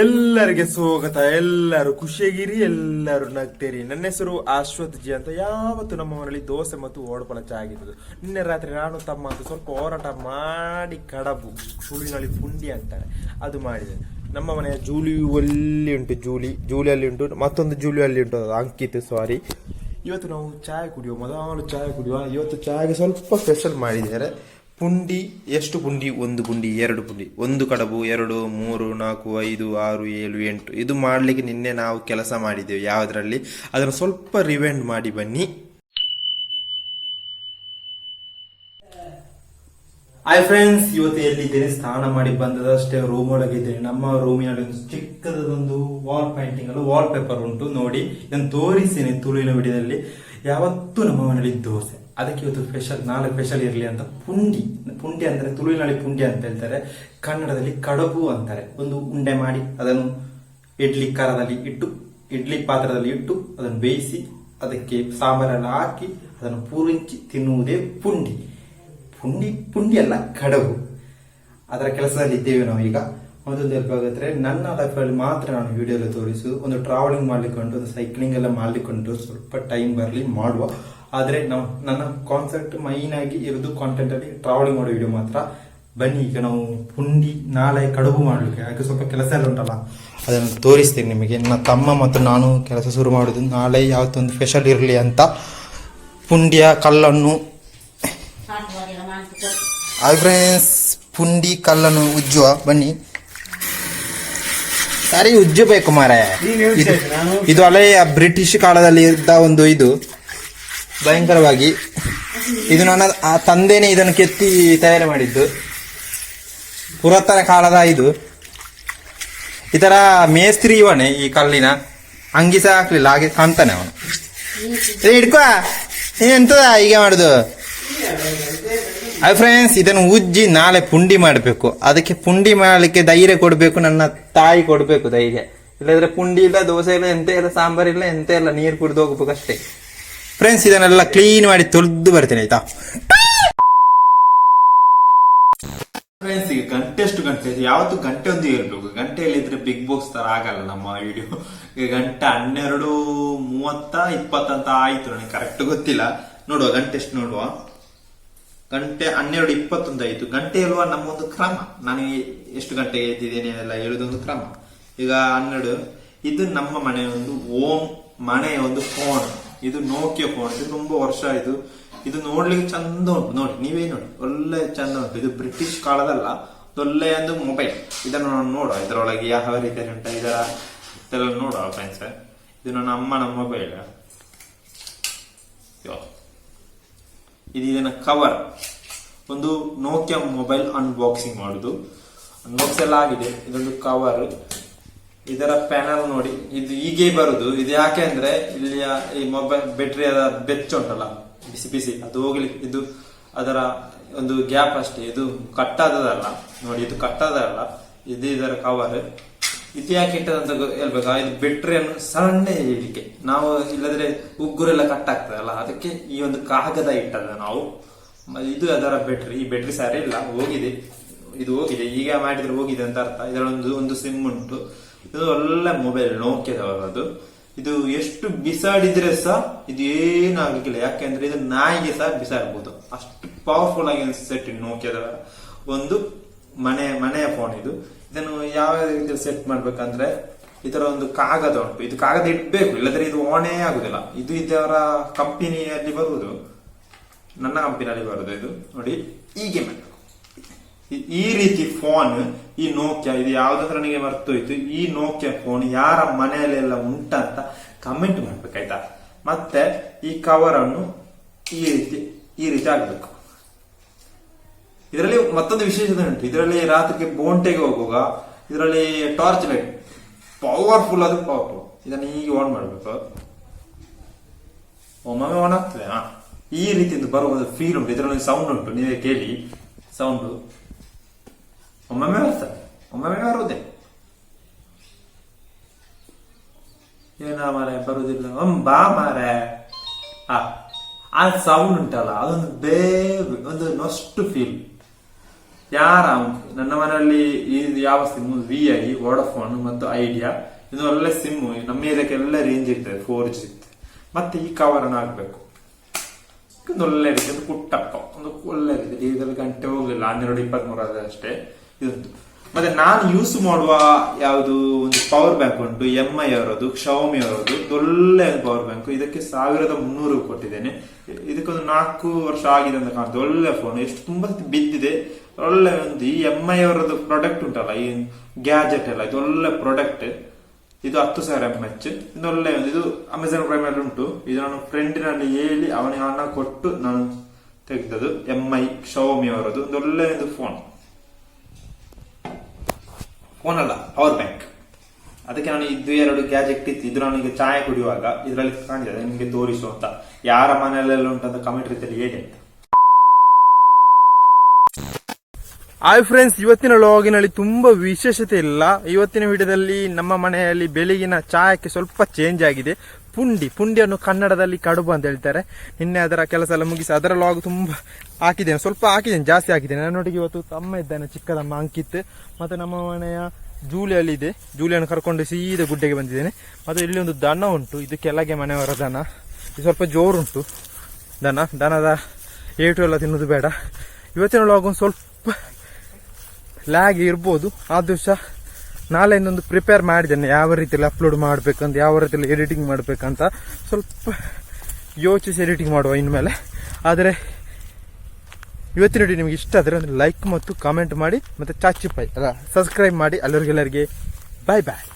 ಎಲ್ಲರಿಗೆ ಸ್ವಾಗತ, ಎಲ್ಲರೂ ಖುಷಿಯಾಗಿರಿ, ಎಲ್ಲರೂ ನಗ್ತೀರಿ. ನನ್ನ ಹೆಸರು ಅಶ್ವಥ್ ಜಿ ಅಂತ. ಯಾವತ್ತು ನಮ್ಮ ಮನೆಯಲ್ಲಿ ದೋಸೆ ಮತ್ತು ಓಡಪಳ ಆಗಿದ್ದು ನಿನ್ನೆ ರಾತ್ರಿ ನಾನು ತಮ್ಮ ಅಂತ ಸ್ವಲ್ಪ ಹೋರಾಟ ಮಾಡಿ ಕಡಬು ಸುಳಿನಲ್ಲಿ ಪುಂಡಿ ಅಂತಾರೆ. ಅದು ಮಾಡಿದೆ. ನಮ್ಮ ಮನೆಯ ಜೂಲಿ ಅಲ್ಲಿ ಉಂಟು, ಜೂಲಿ ಜೂಲಿಯಲ್ಲಿ ಉಂಟು. ಮತ್ತೊಂದು ಜೂಲಿಯಲ್ಲಿ ಉಂಟು ಅಂಕಿತ್ ಸಾರಿ ಇವತ್ತು ನಾವು ಚಾಯ್ ಕುಡಿಯುವ, ಮೊದಲು ಚಾಯ್ ಕುಡಿಯುವ. ಇವತ್ತು ಚಾಯ್ಗೆ ಸ್ವಲ್ಪ ಸ್ಪೆಷಲ್ ಮಾಡಿದ್ದಾರೆ. ಪುಂಡಿ, ಎಷ್ಟು ಪುಂಡಿ? ಒಂದು ಪುಂಡಿ, ಎರಡು ಪುಂಡಿ. ಒಂದು ಕಡಬು, ಎರಡು, ಮೂರು, ನಾಲ್ಕು, ಐದು, ಆರು, ಏಳು, ಎಂಟು. ಇದು ಮಾಡಲಿಕ್ಕೆ ನಿನ್ನೆ ನಾವು ಕೆಲಸ ಮಾಡಿದ್ದೇವೆ. ಯಾವುದರಲ್ಲಿ? ಅದನ್ನು ಸ್ವಲ್ಪ ರಿವೆಂಡ್ ಮಾಡಿ ಬನ್ನಿ. ಹಾಯ್ ಫ್ರೆಂಡ್ಸ್ ಇವತ್ತು ಎಲ್ಲಿದ್ದೇನೆ? ಸ್ನಾನ ಮಾಡಿ ಬಂದದಷ್ಟೇ ರೂಮ್ ಒಳಗೆ ಇದ್ದೇನೆ ನಮ್ಮ ರೂಮಿನಲ್ಲಿ ಒಂದು ಚಿಕ್ಕದೊಂದು ವಾಲ್ ಪೇಂಟಿಂಗ್ ಅಲ್ಲ ವಾಲ್ ಪೇಪರ್ ಉಂಟು. ನೋಡಿ ನಾನು ತೋರಿಸ್ತೇನೆ ತುಳುವಿನ ವಿಡಿಯೋದಲ್ಲಿ. ಯಾವತ್ತೂ ನಮ್ಮ ಮನೆಯಲ್ಲಿ ದೋಸೆ. ಅದಕ್ಕೆ ಇವತ್ತು ಸ್ಪೆಷಲ್ ನಾಳೆ ಸ್ಪೆಷಲ್ ಇರಲಿ ಅಂತ ಪುಂಡಿ ಪುಂಡಿ ಅಂದರೆ ತುಳುವಿನಲ್ಲಿ ಪುಂಡಿ ಅಂತ ಹೇಳ್ತಾರೆ. ಕನ್ನಡದಲ್ಲಿ ಕಡಬು ಅಂತಾರೆ. ಒಂದು ಉಂಡೆ ಮಾಡಿ ಅದನ್ನು ಇಡ್ಲಿ ಕರದಲ್ಲಿ ಇಟ್ಟು, ಇಡ್ಲಿ ಪಾತ್ರದಲ್ಲಿ ಇಟ್ಟು ಅದನ್ನು ಬೇಯಿಸಿ ಅದಕ್ಕೆ ಸಾಂಬಾರೆಲ್ಲ ಹಾಕಿ ಅದನ್ನು ಪೂರಿಂಚಿ ತಿನ್ನುವುದೇ ಪುಂಡಿ. ಪುಂಡಿ ಪುಂಡಿ ಅಲ್ಲ, ಕಡಬು. ಅದರ ಕೆಲಸದಲ್ಲಿ ಇದ್ದೇವೆ ನಾವು ಈಗ. ಮತ್ತೊಂದು ಆಗುತ್ತೆ, ನನ್ನ ಲೈಫಲ್ಲಿ ಮಾತ್ರ ನಾನು ವಿಡಿಯೋದಲ್ಲಿ ತೋರಿಸು ಒಂದು ಟ್ರಾವೆಲಿಂಗ್ ಮಾಡಿಕೊಂಡು ಒಂದು ಸೈಕ್ಲಿಂಗ್ ಎಲ್ಲ ಮಾಡಿಕೊಂಡು ಸ್ವಲ್ಪ ಟೈಮ್ ಬರಲಿ, ಮಾಡುವ. ಆದ್ರೆ ನಾವು ನನ್ನ ಕಾನ್ಸೆಪ್ಟ್ ಮೈನ್ ಆಗಿ ಇರೋದು ಕಾಂಟೆಂಟ್ ಅಲ್ಲಿ ಟ್ರಾವೆಲಿಂಗ್ ಮಾಡೋ ವಿಡಿಯೋ ಮಾತ್ರ. ಬನ್ನಿ ಈಗ ನಾವು ಪುಂಡಿ ನಾಳೆ ಕಡುಬು ಮಾಡ್ಲಿಕ್ಕೆ ಹಾಗೆ ಸ್ವಲ್ಪ ಕೆಲಸ ಎಲ್ಲ ಉಂಟಲ್ಲ. ಅದನ್ನು ತೋರಿಸ್ತೀನಿ ನಿಮಗೆ. ನನ್ನ ತಮ್ಮ ಮತ್ತು ನಾನು ಕೆಲಸ ಶುರು ಮಾಡೋದು ನಾಳೆ ಯಾವತ್ತೊಂದು ಸ್ಪೆಷಲ್ ಇರಲಿ ಅಂತ. ಪುಂಡಿಯ ಕಲ್ಲನ್ನು ಫ್ರೆಂಡ್ಸ್ ಪುಂಡಿ ಕಲ್ಲನ್ನು ಉಜ್ಜುವ. ಬನ್ನಿ. ಸರಿ ಉಜ್ಜಬೇಕು ಮಾರಾಯ. ಇದು ಇದು ಹಳೆಯ ಬ್ರಿಟಿಷ್ ಕಾಲದಲ್ಲಿ ಇದ್ದ ಒಂದು ಇದು. ಭಯಂಕರವಾಗಿ. ಇದು ನನ್ನ, ಆ ತಂದೆನೇ ಇದನ್ನು ಕೆತ್ತಿ ತಯಾರು ಮಾಡಿದ್ದು. ಪುರಾತನ ಕಾಲದ ಇದು. ಇತರ ಮೇಸ್ತ್ರಿ ಇವನೇ ಈ ಕಲ್ಲಿನ. ಅಂಗಿ ಸಹ ಹಾಕ್ಲಿಲ್ಲ, ಹಾಗೆ ಕಾಣ್ತಾನೆ ಅವನು. ಹಿಡ್ಕೊ. ಎಂತದ ಹೀಗೆ ಮಾಡುದು? ಹಾಯ್ ಫ್ರೆಂಡ್ಸ್ ಇದನ್ನು ಉಜ್ಜಿ ನಾಳೆ ಪುಂಡಿ ಮಾಡಬೇಕು. ಅದಕ್ಕೆ ಪುಂಡಿ ಮಾಡಲಿಕ್ಕೆ ಧೈರ್ಯ ಕೊಡಬೇಕು, ನನ್ನ ತಾಯಿ ಕೊಡಬೇಕು ಧೈರ್ಯ. ಇಲ್ಲದ್ರೆ ಪುಂಡಿ ಇಲ್ಲ, ದೋಸೆ ಇಲ್ಲ, ಎಂತ ಇಲ್ಲ, ಸಾಂಬಾರ್ ಇಲ್ಲ, ಎಂತ ಇಲ್ಲ, ನೀರು ಕುಡಿದು ಹೋಗ್ಬೇಕು ಅಷ್ಟೇ. ಫ್ರೆಂಡ್ಸ್ ಇದನ್ನೆಲ್ಲ ಕ್ಲೀನ್ ಮಾಡಿ ತೊಳೆದು ಬರ್ತೇನೆ, ಆಯ್ತಾ? ಫ್ರೆಂಡ್ಸ್ ಈಗ ಗಂಟೆ ಗಂಟೆ ಯಾವತ್ತು ಗಂಟೆ ಒಂದು ಇರಬೇಕು. ಗಂಟೆಯಲ್ಲಿ ಇದ್ರೆ ಬಿಗ್ ಬಾಸ್ ತರ ಆಗಲ್ಲ ನಮ್ಮ ವಿಡಿಯೋ ಈಗ ಗಂಟೆ ಹನ್ನೆರಡು ಮೂವತ್ತ ಇಪ್ಪತ್ತಂತ ಆಯ್ತು ನನಗೆ ಕರೆಕ್ಟ್ ಗೊತ್ತಿಲ್ಲ. ನೋಡುವ ಗಂಟೆ ಎಷ್ಟು ನೋಡುವ. ಗಂಟೆ ಹನ್ನೆರಡು ಇಪ್ಪತ್ತೊಂದು ಆಯ್ತು. ಗಂಟೆ ಇರುವ ನಮ್ಮ ಒಂದು ಕ್ರಮ. ನಾನು ಎಷ್ಟು ಗಂಟೆಗೆ ಎದ್ದಿದ್ದೇನೆ ಎಲ್ಲ ಹೇಳುದೊಂದು ಕ್ರಮ. ಈಗ ಹನ್ನೆರಡು. ಇದು ನಮ್ಮ ಮನೆಯ ಒಂದು ಓಮ್ ಮನೆಯ ಒಂದು ಫೋನ್ ಇದು ನೋಕಿಯೋ ಫೋನ್ ಇದು ತುಂಬಾ ವರ್ಷ ಆಯ್ತು. ಇದು ನೋಡ್ಲಿಕ್ಕೆ ಚಂದ ಉಂಟು. ನೋಡಿ, ನೀವೇ ನೋಡಿ. ಒಳ್ಳೆ ಚಂದ ಉಂಟು. ಇದು ಬ್ರಿಟಿಷ್ ಕಾಲದಲ್ಲ. ಒಳ್ಳೆ ಒಂದು ಮೊಬೈಲ್ ಇದನ್ನು ನಾನು ನೋಡುವ. ಇದರೊಳಗೆ ಯಾವ ರೀತಿ ಉಂಟ, ಇದರ ನೋಡುವ ಫ್ರೆಂಡ್ಸ್ ಇದು ನನ್ನ ಅಮ್ಮನ ಮೊಬೈಲ್ ಇದು ಇದನ್ನ ಕವರ್ ಒಂದು ನೋಕಿಯಾ ಮೊಬೈಲ್ ಅನ್ಬಾಕ್ಸಿಂಗ್ ಮಾಡುದು. ಅನ್ಬಾಕ್ಸ್ ಎಲ್ಲ ಆಗಿದೆ. ಇದೊಂದು ಕವರ್ ಇದರ ಪ್ಯಾನಲ್ ನೋಡಿ. ಇದು ಹೀಗೆ ಬರುದು. ಇದು ಯಾಕೆ ಅಂದ್ರೆ ಇಲ್ಲಿಯ ಈ ಮೊಬೈಲ್ ಬ್ಯಾಟ್ರಿ ಅದ ಬೆಚ್ಚ ಉಂಟಲ್ಲ. ಬಿಸಿ ಬಿಸಿ. ಅದು ಹೋಗ್ಲಿಕ್ಕೆ ಇದು ಅದರ ಒಂದು ಗ್ಯಾಪ್ ಅಷ್ಟೇ. ಇದು ಕಟ್ಟಾದದಲ್ಲ. ನೋಡಿ, ಇದು ಕಟ್ಟಾದಲ್ಲ ಇದು ಇದರ ಕವರ್ ಇದು ಯಾಕೆ ಇಟ್ಟದಂತ ಹೇಳ್ಬೇಕು? ಇದು ಬೆಟ್ರಿಯನ್ನು ಸಣ್ಣ ಇಡಲಿಕ್ಕೆ. ನಾವು ಇಲ್ಲದ್ರೆ ಉಗ್ಗುರೆಲ್ಲ ಕಟ್ ಆಗ್ತದಲ್ಲ. ಅದಕ್ಕೆ ಈ ಒಂದು ಕಾಗದ ಇಟ್ಟದ ನಾವು. ಇದು ಅದರ ಬೆಟ್ರಿ ಈ ಬೆಟ್ರಿ ಸರಿ ಇಲ್ಲ ಹೋಗಿದೆ. ಇದು ಹೋಗಿದೆ. ಈಗ ಮಾಡಿದ್ರೆ ಹೋಗಿದೆ ಅಂತ ಅರ್ಥ. ಇದರೊಂದು ಒಂದು ಸಿಮ್ ಉಂಟು. ಇದು ಒಳ್ಳೆ ಮೊಬೈಲ್ ನೋಕಿಯದವರದು ಇದು ಎಷ್ಟು ಬಿಸಾಡಿದ್ರೆ ಸಹ ಇದು ಏನಾಗಲಿಕ್ಕಿಲ್ಲ. ಯಾಕೆಂದ್ರೆ ಇದು ನಾಯಿಗೆ ಸಹ ಬಿಸಾಡಬಹುದು ಅಷ್ಟು ಪವರ್ಫುಲ್ ಆಗಿ ಸೆಟ್ ನೋಕಿಯಾದ ಒಂದು ಮನೆ, ಮನೆಯ ಫೋನ್ ಇದು. ಇದನ್ನು ಯಾವ ರೀತಿ ಸೆಟ್ ಮಾಡ್ಬೇಕಂದ್ರೆ ಇದರ ಒಂದು ಕಾಗದ ಉಂಟು. ಇದು ಕಾಗದ ಇಡ್ಬೇಕು ಇಲ್ಲದ್ರೆ ಇದು ಓಣೇ ಆಗುದಿಲ್ಲ. ಇದು ಇದರ ಕಂಪನಿಯಲ್ಲಿ ಬರುವುದು. ನನ್ನ ಕಂಪನಿಯಲ್ಲಿ ಬರುದು ಇದು. ನೋಡಿ, ಹೀಗೆ ಈ- ರೀತಿ ಫೋನ್ ಈ ನೋಕಿಯಾ ಇದು ಯಾವ್ದಂದ್ರೆ ನನಗೆ ಮರ್ತೋಯ್ತು? ಈ ನೋಕಿಯಾ ಫೋನ್ ಯಾರ ಮನೆಯಲ್ಲೆಲ್ಲ ಉಂಟಂತ ಕಮೆಂಟ್ ಮಾಡ್ಬೇಕಾಯ್ತಾ? ಮತ್ತೆ ಈ ಕವರ್ ಅನ್ನು ಈ ರೀತಿ ಈ ರೀತಿ ಆಗ್ಬೇಕು ಇದರಲ್ಲಿ ಮತ್ತೊಂದು ವಿಶೇಷತೆ ಉಂಟು ಇದರಲ್ಲಿ ರಾತ್ರಿಗೆ ಬೋಂಟೆಗೆ ಹೋಗುವಾಗ ಇದರಲ್ಲಿ ಟಾರ್ಚ್ ಲೈಟ್ ಪವರ್ಫುಲ್ ಅದು ಪವರ್ಫುಲ್ ಇದನ್ನು ಹೀಗೆ ಆನ್ ಮಾಡಬೇಕು. ಒಮ್ಮೊಮ್ಮೆ ಆನ್ ಆಗ್ತದೆ ಈ ರೀತಿಯಿಂದ ಬರುವ ಫೀಲ್ ಉಂಟು. ಇದರಲ್ಲಿ ಸೌಂಡ್ ಉಂಟು. ನೀವೇ ಕೇಳಿ. ಸೌಂಡ್ ಒಮ್ಮೊಮ್ಮೆ ಬರ್ತದೆ ಒಮ್ಮೊಮ್ಮೆ ಬರುವುದೇ ಏನ ಬರುವುದಿಲ್ಲ ಒಮ್ ಬಾ ಮಾರೆ ಆ ಆ ಸೌಂಡ್ ಉಂಟಲ್ಲ ಅದೊಂದು ಬೇಗ ಒಂದು ನೊಷ್ಟು ಫೀಲ್ ಯಾರ ನನ್ನ ಮನೆಯಲ್ಲಿ ಇದು ಯಾವ ಸಿಮ್ ವಿ ಐ ವೋಡಫೋನ್ ಮತ್ತು ಐಡಿಯಾ ಇದು ಒಳ್ಳೆ ಸಿಮ್ ನಮ್ಮ ಏರಿಯಾಕ್ಕೆಲ್ಲ ರೇಂಜ್ ಇರ್ತದೆ ಫೋರ್ ಜಿ ಮತ್ತೆ ಈ ಕವರ್ ಅನ್ನು ಹಾಕ್ಬೇಕು. ಒಂದು ಒಳ್ಳೆ ರೀತಿ, ಒಂದು ಕುಟ್ಟಪ್ಪ ಒಂದು ಒಳ್ಳೆ ರೀತಿ. ಇದರಲ್ಲಿ ಗಂಟೆ ಹೋಗ್ಲಿಲ್ಲ, ಹನ್ನೆರಡು ಇಪ್ಪತ್ಮೂರು ಅಷ್ಟೇ. ಇದೊಂದು ಮತ್ತೆ ನಾನು ಯೂಸ್ ಮಾಡುವ ಯಾವುದು ಒಂದು ಪವರ್ ಬ್ಯಾಂಕ್ ಉಂಟು ಎಂ ಐ ಅವರದು ಶವಮಿ ಅವರದು ಒಳ್ಳೆ ಪವರ್ ಬ್ಯಾಂಕ್ ಇದಕ್ಕೆ ಸಾವಿರದ ಮುನ್ನೂರು ಕೊಟ್ಟಿದ್ದೇನೆ. ಇದಕ್ಕೊಂದು ನಾಲ್ಕು ವರ್ಷ ಆಗಿದೆ ಅಂತ ಕಾಣ್ತದೆ. ಒಳ್ಳೆ ಫೋನ್ ಎಷ್ಟು ತುಂಬಾ ಬಿದ್ದಿದೆ. ಒಳ್ಳೆ ಒಂದು ಈ ಎಂ ಐ ಅವರದ್ದು ಪ್ರಾಡಕ್ಟ್ ಉಂಟಲ್ಲ, ಈ ಗ್ಯಾಜೆಟ್ ಎಲ್ಲ. ಇದು ಒಳ್ಳೆ ಪ್ರಾಡಕ್ಟ್ ಇದು ಹತ್ತು ಸಾವಿರ ಎಂ ಎಚ್ ಇದು ಒಳ್ಳೆ ಒಂದು. ಇದು ಅಮೆಝಾನ್ ಪ್ರೈಮ್ ಅಲ್ಲಿ ಉಂಟು. ಇದು ನಾನು ಫ್ರೆಂಡಿನಲ್ಲಿ ಹೇಳಿ ಅವನಿಗೆ ಹಣ ಕೊಟ್ಟು ನಾನು ತೆಗೆದದ್ದು ಎಂ ಐ ಶವಮಿ ಅವರದು. ಒಂದು ಒಳ್ಳೆ ಒಂದು ಫೋನ್ ಫೋನ್ ಅಲ್ಲ ಪವರ್ ಬ್ಯಾಂಕ್ ಅದಕ್ಕೆ ನಾನು ಇದು ಎರಡು ಗ್ಯಾಜೆಟ್ ಇತ್ತು ಇದು ನನಗೆ ಚಾಯ ಕುಡಿಯುವಾಗ ಇದರಲ್ಲಿ ಕಾಣಿದೆ ನಿಮಗೆ ತೋರಿಸು ಅಂತ. ಯಾರ ಮನೆಯಲ್ಲೆಲ್ಲ ಉಂಟಂತ ಕಮೆಂಟ್ ರೀತಿಯಲ್ಲಿ ಹೇಳಿ ಅಂತ. ಹಾಯ್ ಫ್ರೆಂಡ್ಸ್ ಇವತ್ತಿನ ಲಾಗಿನಲ್ಲಿ ತುಂಬಾ ವಿಶೇಷತೆ ಇಲ್ಲ. ಇವತ್ತಿನ ವಿಡಿಯೋದಲ್ಲಿ ನಮ್ಮ ಮನೆಯಲ್ಲಿ ಬೆಳಗಿನ ಚಾಯಕ್ಕೆ ಸ್ವಲ್ಪ ಚೇಂಜ್ ಆಗಿದೆ. ಪುಂಡಿ, ಪುಂಡಿಯನ್ನು ಕನ್ನಡದಲ್ಲಿ ಕಡುಬು ಅಂತ ಹೇಳ್ತಾರೆ. ನಿನ್ನೆ ಅದರ ಕೆಲಸ ಎಲ್ಲ ಮುಗಿಸಿ ಅದರ ಲಾಗ್ ತುಂಬಾ ಹಾಕಿದ್ದೇನೆ. ಸ್ವಲ್ಪ ಹಾಕಿದ್ದೇನೆ, ಜಾಸ್ತಿ ಹಾಕಿದ್ದೇನೆ. ನನ್ನೊಟ್ಟಿಗೆ ಇವತ್ತು ತಮ್ಮ ಇದ್ದಾನೆ, ಚಿಕ್ಕದಮ್ಮ ಅಂಕಿತ್. ಮತ್ತೆ ನಮ್ಮ ಮನೆಯ ಜೂಲಿಯಲ್ಲಿ ಇದೆ ಜೂಲಿಯನ್ನು ಕರ್ಕೊಂಡು ಸೀದಾ ಗುಡ್ಡೆಗೆ ಬಂದಿದ್ದೇನೆ. ಮತ್ತೆ ಇಲ್ಲಿ ಒಂದು ದನ ಉಂಟು. ಇದು ಕೆಳಗೆ ಮನೆಯವರ ದನ. ಇದು ಸ್ವಲ್ಪ ಜೋರುಂಟು. ದನ. ದನದ ಏಟು ಎಲ್ಲ ತಿನ್ನೋದು ಬೇಡ. ಇವತ್ತಿನ ಲಾಗ್ ಸ್ವಲ್ಪ ಲ್ಯಾಗ್ ಇರ್ಬೋದು. ಆದರೂ ಸಹ ನಾಳೆಯಿಂದ ಇನ್ನೊಂದು ಪ್ರಿಪೇರ್ ಮಾಡಿದ್ದೇನೆ. ಯಾವ ರೀತಿಯಲ್ಲಿ ಅಪ್ಲೋಡ್ ಮಾಡಬೇಕಂತ, ಯಾವ ರೀತಿಯಲ್ಲಿ ಎಡಿಟಿಂಗ್ ಮಾಡಬೇಕಂತ ಸ್ವಲ್ಪ ಯೋಚಿಸಿ ಎಡಿಟಿಂಗ್ ಮಾಡುವ ಇನ್ಮೇಲೆ. ಆದರೆ ಇವತ್ತಿನ ವಿಡಿಯೋ ನಿಮಗೆ ಇಷ್ಟ ಆದರೆ ಒಂದು ಲೈಕ್ ಮತ್ತು ಕಾಮೆಂಟ್ ಮಾಡಿ, ಮತ್ತು ಚಾಚಿ ಪೈ, ಅಲ್ಲ ಸಬ್ಸ್ಕ್ರೈಬ್ ಮಾಡಿ. ಅಲ್ಲರಿಗೆಲ್ಲರಿಗೆ ಬಾಯ್ ಬಾಯ್